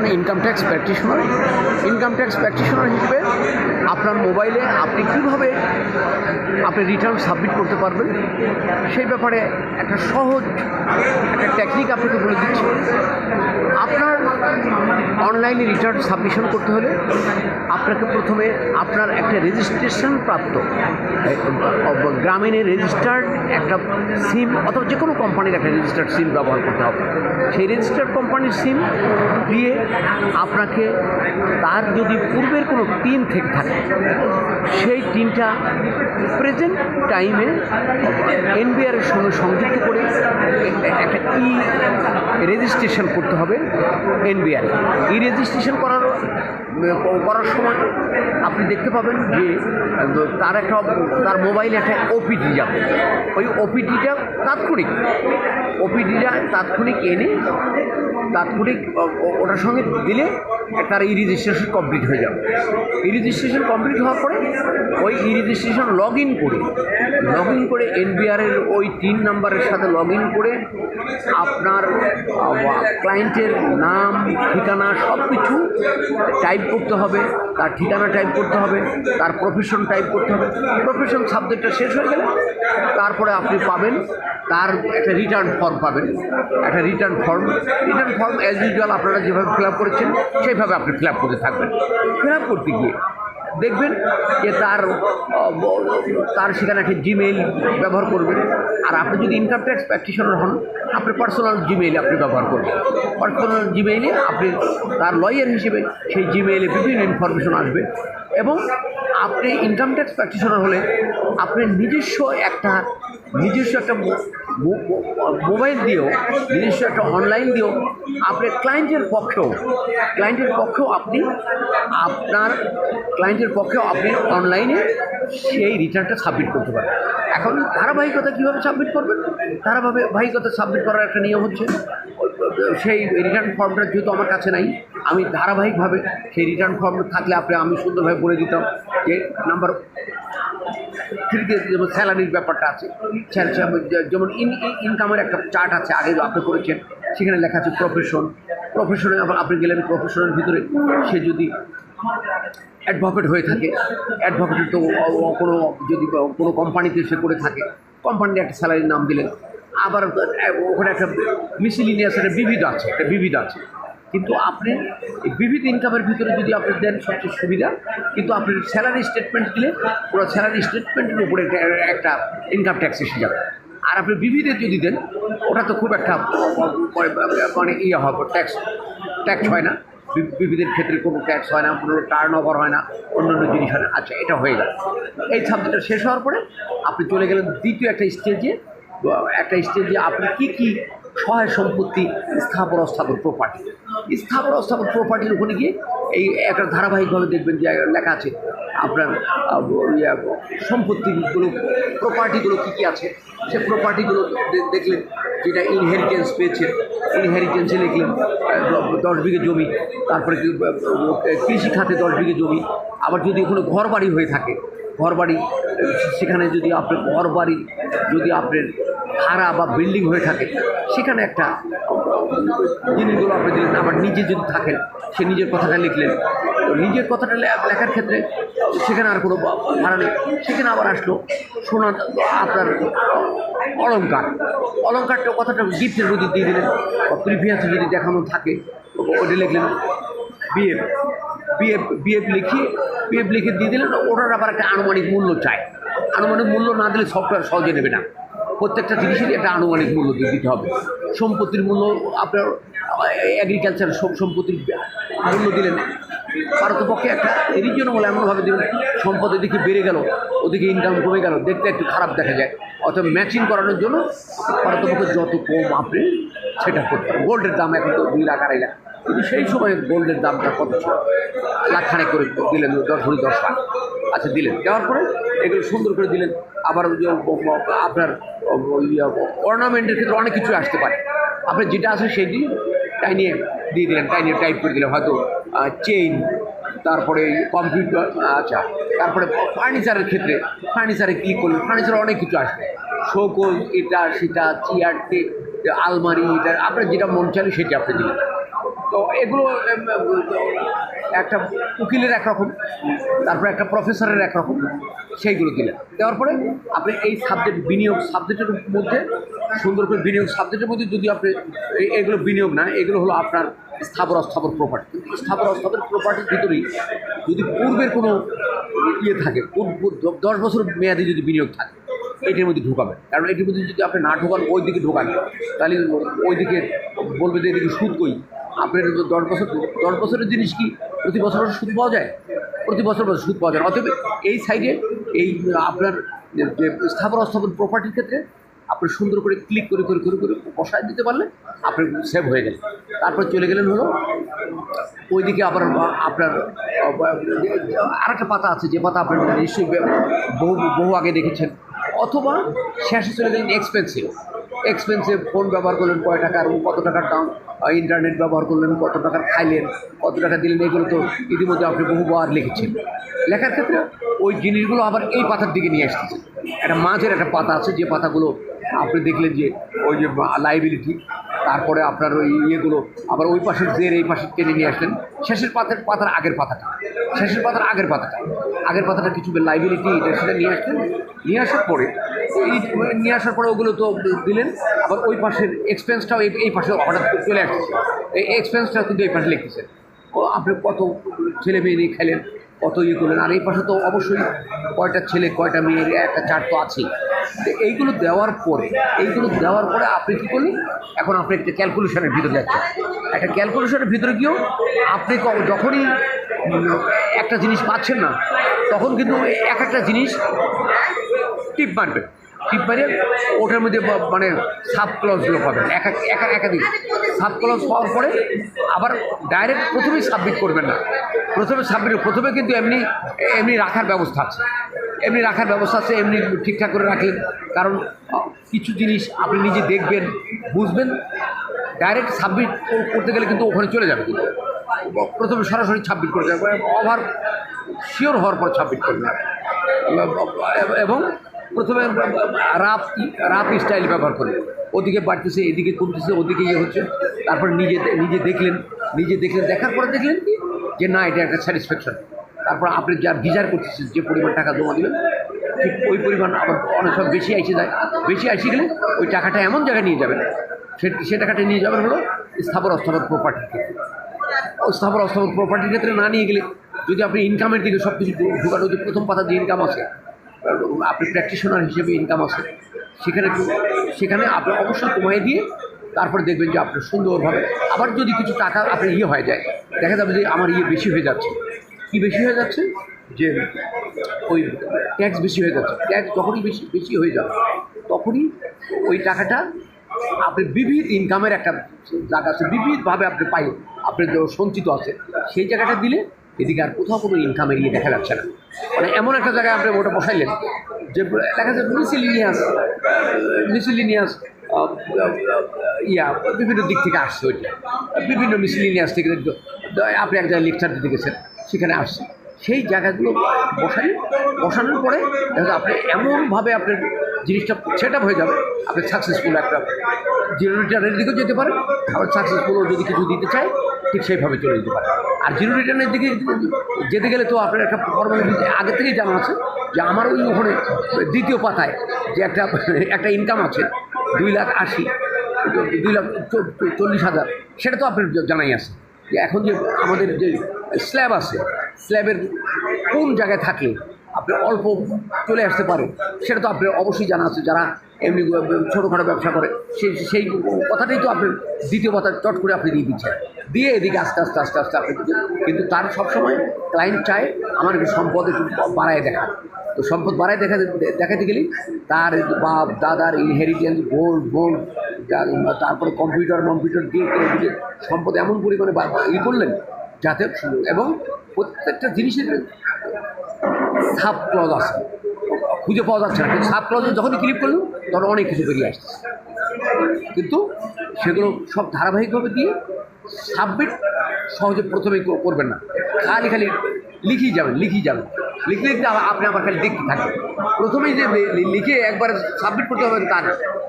জন্য income tax practitioner income tax practitioner হিসেবে আপনার মোবাইলে আপনি কীভাবে আপনি রিটার্ন সাবমিট করতে পারবেন, সেই ব্যাপারে একটা সহজ একটা টেকনিক আপনাকে বলে দিচ্ছি। আপনার অনলাইনে রিটার্ন সাবমিশন করতে হলে আপনাকে প্রথমে আপনার একটা রেজিস্ট্রেশন প্রাপ্ত গ্রামীণের রেজিস্টার্ড একটা সিম অথবা যে কোনো কোম্পানির একটা রেজিস্টার্ড সিম ব্যবহার করতে হবে। সেই রেজিস্টার্ড কোম্পানির সিম দিয়ে আপনাকে তার যদি পূর্বের কোনো টিম থেকে থাকে, সেই টিমটা প্রেজেন্ট টাইমে এনবিআরের সঙ্গে সংযুক্ত করে একটা ই রেজিস্ট্রেশন করতে হবে এনবিআর ই রেজিস্ট্রেশন করার করার সময় আপনি দেখতে পাবেন যে তার একটা, তার মোবাইলে একটা ওপিডি যাবে। ওই ওপিডিটা তাৎক্ষণিক ওপিডিটা তাৎক্ষণিক এনে তাৎক্ষণিক ওটার সঙ্গে দিলে তার ই রেজিস্ট্রেশন কমপ্লিট হয়ে যাবে। ই রেজিস্ট্রেশন কমপ্লিট হওয়ার পরে ওই ই রেজিস্ট্রেশন লগ ইন করে লগ ইন করে এনবিআরের ওই তিন নাম্বারের সাথে লগ ইন করে আপনার ক্লায়েন্টের নাম, ঠিকানা সব কিছু টাইপ করতে হবে। তার ঠিকানা টাইপ করতে হবে, তার প্রফেশন টাইপ করতে হবে। প্রফেশন সাবজেক্টটা শেষ হয়ে গেলে তারপরে আপনি পাবেন, তার একটা রিটার্ন ফর্ম পাবেন, একটা return form return form as usual আপনারা যেভাবে ফিল আপ করেছেন, সেইভাবে আপনি ফিল আপ করতে থাকবেন। ফিল আপ করতে গিয়ে দেখবেন যে তার তার সেখানে একটা জিমেইল ব্যবহার করবেন। আর আপনি যদি ইনকাম ট্যাক্স প্র্যাকটিশনার হন আপনি পার্সোনাল জিমেইল আপনি ব্যবহার করবেন। পার্সোনাল জিমেইলে আপনি তার লয়ার হিসেবে সেই জিমেইলে বিভিন্ন ইনফরমেশন আসবে এবং আপনি ইনকাম ট্যাক্স প্র্যাকটিশনার হলে আপনি নিজস্ব একটা নিজস্ব একটা মোবাইল দিয়েও, নিজস্ব একটা অনলাইন দিয়েও আপনি ক্লায়েন্টের পক্ষেও ক্লায়েন্টের পক্ষেও আপনি, আপনার ক্লায়েন্টের পক্ষেও আপনি অনলাইনে সেই রিটার্নটা সাবমিট করতে পারেন। এখন ধারাবাহিকতা কীভাবে সাবমিট করবেন? ধারাবাহিকতা সাবমিট করার একটা নিয়ম হচ্ছে, সেই রিটার্ন ফর্মটা যেহেতু আমার কাছে নাই, আমি ধারাবাহিকভাবে সেই রিটার্ন ফর্ম থাকলে আপনি, আমি সুন্দরভাবে বলে দিতাম যে, নাম্বার থ্রিতে যেমন স্যালারির ব্যাপারটা আছে যেমন ইন ইনকামের একটা চার্ট আছে আগে আপনি করেছেন সেখানে লেখা আছে প্রফেশন প্রফেশনে আপনি গেলেন প্রফেশনের ভিতরে সে যদি অ্যাডভোকেট হয়ে থাকে অ্যাডভোকেটের তো কোনো যদি কোনো কোম্পানিতে সে করে থাকে কোম্পানির একটা স্যালারির নাম দিলেন। আবার ওখানে একটা মিসিলিনিয়াস একটা বিবিধ আছে, একটা বিবিধ আছে। কিন্তু আপনি বিবিধ ইনকামের ভিতরে যদি আপনি দেন সবচেয়ে সুবিধা, কিন্তু আপনি স্যালারি স্টেটমেন্ট দিলে পুরো স্যালারি স্টেটমেন্টের উপরে একটা- ইনকাম ট্যাক্স এসে যাবে। আর আপনি বিবিধে যদি দেন, ওটা তো খুব একটা মানে ইয়ে হবে ট্যাক্স ট্যাক্স হয় না। বিবিধের ক্ষেত্রে কোনো ট্যাক্স হয় না, কোনো টার্ন ওভার হয় না, অন্যান্য জিনিস হয় না। আচ্ছা এটা হয়ে গেল। এই সাবজেক্টটা শেষ হওয়ার পরে আপনি চলে গেলেন দ্বিতীয় একটা স্টেজে একটা স্টেজে আপনি কি কি সহায় সম্পত্তি স্থাপন অস্থাপন প্রপার্টি স্থাপন অস্থাপন প্রপার্টির ওখানে গিয়ে এই একটা ধারাবাহিকভাবে দেখবেন যে লেখা আছে, আপনার সম্পত্তিগুলো প্রপার্টিগুলো কী কী আছে, সে প্রপার্টিগুলো দেখলেন যেটা ইনহেরিটেন্স পেয়েছে। ইনহেরিটেন্সে লিখলেন দশ বিঘে জমি, তারপরে কৃষি খাতে দশ বিঘে জমি, আবার যদি কোনো ঘর বাড়ি হয়ে থাকে ঘর বাড়ি সেখানে যদি আপনার ঘর বাড়ি যদি আপনার ভাড়া বা বিল্ডিং হয়ে থাকে। সেখানে একটা জিনিসগুলো আপনি দিলেন আবার নিজে যদি থাকেন, সে নিজের কথাটা লিখলেন। নিজের কথাটা লেখার ক্ষেত্রে সেখানে আর কোনো ভাড়া নেই। সেখানে আবার আসলো সোনা আপনার অলঙ্কার অলঙ্কারটা কথাটা গিফটের প্রতি দিয়ে দিলেন প্রিভিয়াসে যদি দেখানো থাকে, ওটা লিখলেন বিএফ বিএফ বিএফ লিখিয়ে বিএফ লিখে দিয়ে দিলেন, ওটার আবার একটা আনুমানিক মূল্য চায় আনুমানিক মূল্য না দিলে সফটওয়্যার সহজে নেবে না। প্রত্যেকটা জিনিসেরই একটা আনুমানিক মূল্য দিতে হবে। সম্পত্তির মূল্য আপনার এগ্রিকালচার সম্পত্তির মূল্য দিলেন। পারতপক্ষে একটা রিজনেবল এমনভাবে দেবেন সম্পদ এদিকে বেড়ে গেল, ওদিকে ইনকাম কমে গেল, দেখতে একটু খারাপ দেখা যায়। অথবা ম্যাচিং করানোর জন্য পারতপক্ষে যত কম আপনি সেটা করতে হবে। গোল্ডের দাম এখন তো দুই লাখ, আড়াই লাখ। সেই সময় গোল্ডের দামটা কত ছিল? লাখ খানেক করে দিলেন দশ ভরি দশ লাখ আচ্ছা দিলেন। দেওয়ার পরে এগুলো সুন্দর করে দিলেন। আবার আপনার অর্নামেন্টের ক্ষেত্রে অনেক কিছু আসতে পারে। আপনার যেটা আছে সেটি টাইনিয়ে দিয়ে দিলেন, তাই নিয়ে টাইপ করে দিলেন। হয়তো চেইন তারপরে কম্পিউটার আচ্ছা তারপরে ফার্নিচারের ক্ষেত্রে ফার্নিচারে ক্লিক করলেন? ফার্নিচারে অনেক কিছু আসবে। শোকোজ এটা, সেটা চেয়ার আলমারি, এটা, আপনার যেটা মন চাইলে সেটা আপনি দিলেন। তো এগুলো একটা উকিলের একরকম, তারপরে একটা প্রফেসরের একরকম, সেইগুলো দিলেন। দেওয়ার পরে আপনি এই সাবজেক্ট বিনিয়োগ সাবজেক্টের মধ্যে সুন্দর করে বিনিয়োগ সাবজেক্টের মধ্যে যদি আপনি এগুলো বিনিয়োগ না এগুলো হলো আপনার স্থাবর অস্থাবর প্রপার্টি স্থাবর অস্থাবর প্রপার্টির ভিতরেই যদি পূর্বের কোনো ইয়ে থাকে দশ বছর মেয়াদি যদি বিনিয়োগ থাকে, এটির মধ্যে ঢুকাবেন। কারণ এটির মধ্যে যদি আপনি না ঢোকান ওই দিকে ঢোকান। তাহলে ওই দিকে বলবে যে এদিকে সুদ কই? আপনার দশ বছর, দশ বছরের জিনিস কি প্রতি বছর সুদ পাওয়া যায়? প্রতি বছর বছর সুদ পাওয়া যায়। অতএব এই সাইডে এই, আপনার যে স্থাপন অস্থাবর প্রপার্টির ক্ষেত্রে আপনি সুন্দর করে ক্লিক করে করে করে করে বসায় দিতে পারলে আপনি সেভ হয়ে গেলেন। তারপর চলে গেলেন হলো, ওইদিকে আবার আপনার, আরেকটা পাতা আছে, যে পাতা আপনার নিশ্চয়ই বহু বহু আগে দেখেছেন। অথবা শেষে চলে গেলেন এক্সপেন্সিভ এক্সপেন্সিভ ফোন ব্যবহার করলেন কয় টাকার কত টাকার দাম ইন্টারনেট ব্যবহার করলেন, কত টাকার খাইলেন, কত টাকা দিলেন, এগুলো তো ইতিমধ্যে আপনি বহুবার লিখেছেন। লেখার ক্ষেত্রে ওই জিনিসগুলো আবার এই পাতার দিকে নিয়ে আসতেছে। একটা মাঝের একটা পাতা আছে, যে পাতাগুলো আপনি দেখলেন যে ওই যে লাইবিলিটি তারপরে আপনার ওই ইয়েগুলো, আবার ওই পাশের জের এই পাশে টেনে নিয়ে আসলেন। শেষের পাতার পাতার আগের পাতাটা, শেষের পাতার আগের পাতাটা আগের পাতাটা কিছু লাইবিলিটি এটা সেটা নিয়ে আসলেন। নিয়ে আসার পরে নিয়ে আসার পরে ওগুলো তো দিলেন, আবার ওই পাশের এক্সপেন্সটাও এই পাশে হঠাৎ চলে আসছে। এই এক্সপেন্সটাও কিন্তু এই পাশে লিখতেছেন ও, আপনি কত ছেলে মেয়ে নিয়ে খেলেন, কত ইয়ে করলেন, আর এই পাশে তো অবশ্যই কয়টা ছেলে, কয়টা মেয়ের, একটা চার্ট তো আছেই। এইগুলো দেওয়ার পরে, এইগুলো দেওয়ার পরে আপনি কী করলেন? এখন আপনি একটা ক্যালকুলেশনের ভিতরে যাচ্ছেন। একটা ক্যালকুলেশনের ভিতরে গিয়েও আপনি যখনই একটা জিনিস পাচ্ছেন না, তখন কিন্তু এক একটা জিনিস টিপ মারবেন। মারে ওটার মধ্যে মানে সাব ক্লজগুলো পাবেন। এক এক এক- একাধিক। সাব ক্লজ পাওয়ার পরে আবার ডাইরেক্ট প্রথমেই সাবমিট করবেন না। প্রথমে সাবমিট প্রথমে কিন্তু এমনি এমনি রাখার ব্যবস্থা আছে। এমনি রাখার ব্যবস্থা আছে, এমনি ঠিকঠাক করে রাখলেন কারণ কিছু জিনিস আপনি নিজে দেখবেন, বুঝবেন। ডাইরেক্ট সাবমিট করতে গেলে কিন্তু ওখানে চলে যাবে। কিন্তু প্রথমে সরাসরি সাবমিট করতে হবে ওভার শিওর হওয়ার পর সাবমিট করবেন। এবং প্রথমে রাফ রাফ স্টাইল ব্যবহার করে। ওদিকে বাড়তেছে, এদিকে কমতেছে, ওদিকে ইয়ে হচ্ছে। তারপর নিজে নিজে দেখলেন নিজে দেখলেন, দেখার পরে দেখলেন কি? যে না, এটা একটা স্যাটিসফ্যাকশন তারপর আপনি যা গিজার করতেছেন, যে পরিমাণ টাকা জমা দেবেন, ঠিক ওই পরিমাণ আবার অনেক সময় বেশি আইসে যায়। বেশি আইসে গেলে ওই টাকাটা এমন জায়গায় নিয়ে যাবেন, সে সে টাকাটা নিয়ে যাবেন হলো স্থাবর অস্থাবর প্রপার্টির ক্ষেত্রে। স্থাবর অস্থাবর প্রপার্টির ক্ষেত্রে না নিয়ে গেলে যদি আপনি ইনকামের দিকে সব কিছু ঢুকানো যে প্রথম পাতা যে ইনকাম আছে আপনি প্র্যাকটিশনার হিসেবে ইনকাম আছে। সেখানে সেখানে আপনি অবশ্যই কমাই দিয়ে তারপরে দেখবেন যে আপনার সুন্দরভাবে আবার যদি কিছু টাকা আপনার ইয়ে হয়ে যায়, দেখা যাবে যে আমার ইয়ে বেশি হয়ে যাচ্ছে। কি বেশি হয়ে যাচ্ছে? যে ওই ট্যাক্স বেশি হয়ে যাচ্ছে। ট্যাক্স যখনই বেশি বেশি হয়ে যাবে, তখনই ওই টাকাটা আপনি বিবিধ ইনকামের একটা জায়গা আছে। বিবিধভাবে আপনি পাই আপনার সঞ্চিত আছে, সেই জায়গাটা দিলে এদিকে আর কোথাও কোনো ইনকামের ইয়ে দেখা যাচ্ছে না। মানে এমন একটা জায়গায় আপনি ওটা বসাইলেন যে দেখা যাচ্ছে মিসিলিনিয়াস মিসিলিনিয়াস ইয়া, বিভিন্ন দিক থেকে আসছে ওইটা। বিভিন্ন মিসিলিনিয়াস থেকে আপনি এক জায়গায় লেকচার দিতে গেছেন, সেখানে আসছে। সেই জায়গাগুলো বসাই বসানোর পরে দেখা আপনি এমনভাবে আপনার জিনিসটা সেট হয়ে যাবে, আপনি সাকসেসফুল একটা জিরো রিটার্নের দিকেও যেতে পারেন, আবার সাকসেসফুলও যদি কিছু দিতে চায়, ঠিক সেইভাবে চলে যেতে পারে। আর জিরো রিটার্নের দিকে যেতে গেলে তো আপনার একটা ফর্মালিটি আগে থেকেই জানা আছে যে আমার ওই ওখানে দ্বিতীয় পাতায় যে একটা একটা ইনকাম আছে দুই লাখ আশি, দুই লাখ চল্লিশ হাজার, সেটা তো আপনার জানাই আছে। যে এখন যে আমাদের যে স্ল্যাব আছে স্ল্যাবের কোন জায়গায় থাকলে আপনি অল্প চলে আসতে পারে, সেটা তো আপনার অবশ্যই জানা আছে। যারা এমনি ছোটোখাটো ব্যবসা করে। সেই সেই কথাটাই তো আপনি দ্বিতীয় কথা চট করে আপনি দিয়ে দিচ্ছেন। দিয়ে এদিকে আস্তে আস্তে আস্তে আস্তে আপনি। কিন্তু তার সবসময় ক্লায়েন্ট চায় আমার একটু সম্পদ একটু বাড়ায় দেখা তো সম্পদ বাড়ায় দেখা দেখাতে গেলে তার বাপ, দাদার ইনহেরিটেন্স গোল্ড গোল্ড তারপরে কম্পিউটার কম্পিউটার দিয়ে সম্পদ এমন পরিমাণে ই করলেন যাতে এবং প্রত্যেকটা জিনিসের সাব ক্লজ আছে। খুঁজে পাওয়া যাচ্ছে না। সাব ক্লজে যখনই ক্লিক করলেন তখন অনেক কিছু বেরিয়ে আসছে। কিন্তু সেগুলো সব ধারাবাহিকভাবে দিয়ে সাবমিট সহজে প্রথমে করবেন না। খালি খালি লিখেই যাবেন লিখেই যাবেন। লিখতে লিখতে আপনি আবার খালি দেখতে থাকবেন। প্রথমেই যে লিখে একবার সাবমিট করতে হবে তা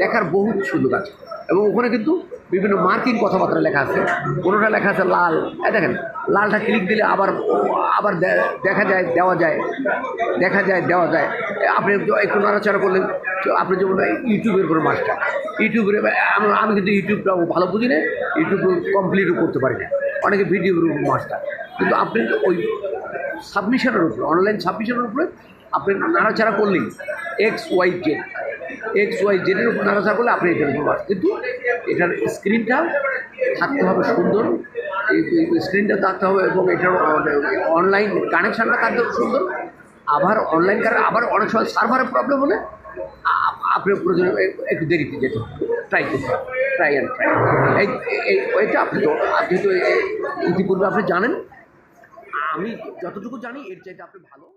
দেখার বহু সুযোগ আছে। এবং ওখানে কিন্তু বিভিন্ন মার্কিং কথাবার্তা লেখা আছে। কোনোটা লেখা আছে লাল। দেখেন, লালটা ক্লিক দিলে আবার আবার দেখা যায়, দেওয়া যায়। দেখা যায়, দেওয়া যায়। আপনি একটু নাড়াচাড়া করলেন তো আপনি যেমন ইউটিউবের কোনো মাস্টার ইউটিউবের আমি আমি কিন্তু ইউটিউবটা ভালো বুঝি না ইউটিউব কমপ্লিটও করতে পারি না। অনেকে ভিডিওর মাস্টার কিন্তু আপনি ওই সাবমিশনের উপরে অনলাইন সাবমিশনের উপরে আপনি নাড়াচাড়া করলেই X Y Z X Y জেডের উপর নাড়াচাড়া করলে আপনি এটার উপর। কিন্তু এটার স্ক্রিনটা থাকতে হবে সুন্দর। স্ক্রিনটা থাকতে হবে এবং এটার অনলাইন কানেকশানটা থাকতে হবে সুন্দর। আবার অনলাইন কারণ আবার অনেক সময় সার্ভারের প্রবলেম হলে আ- আপনি প্রয়োজন একটু দেরিতে যেতে ট্রাই করতে ট্রাই অ্যান্ড ট্রাই এই ওইটা আপনি তো, আপনি এ- ইতিপূর্বে আপনি জানেন। আমি যতটুকু জানি, এর চাইতে আপনি ভালো।